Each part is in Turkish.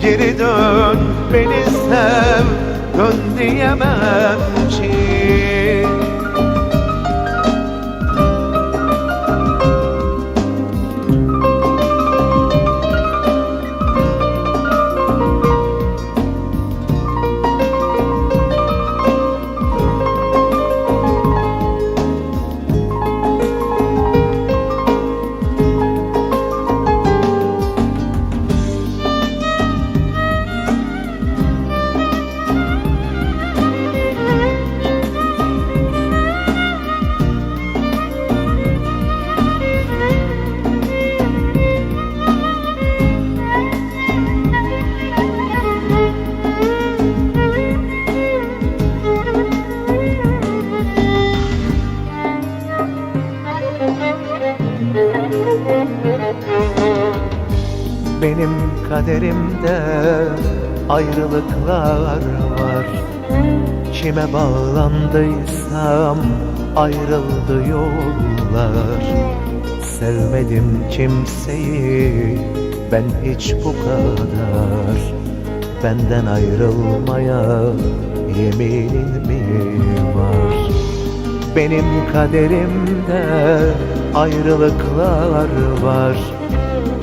Geri dön beni sev dön diyemem Benim kaderimde ayrılıklar var. Kime bağlandıysam ayrıldı yollar. Sevmedim kimseyi ben hiç bu kadar. Benden ayrılmaya yeminin mi var? Benim kaderimde ayrılıklar var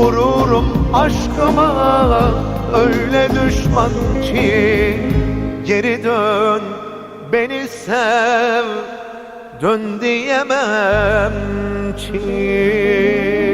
Gururum aşkıma. Öyle düşman ki Geri dön beni sev dön diyemem ki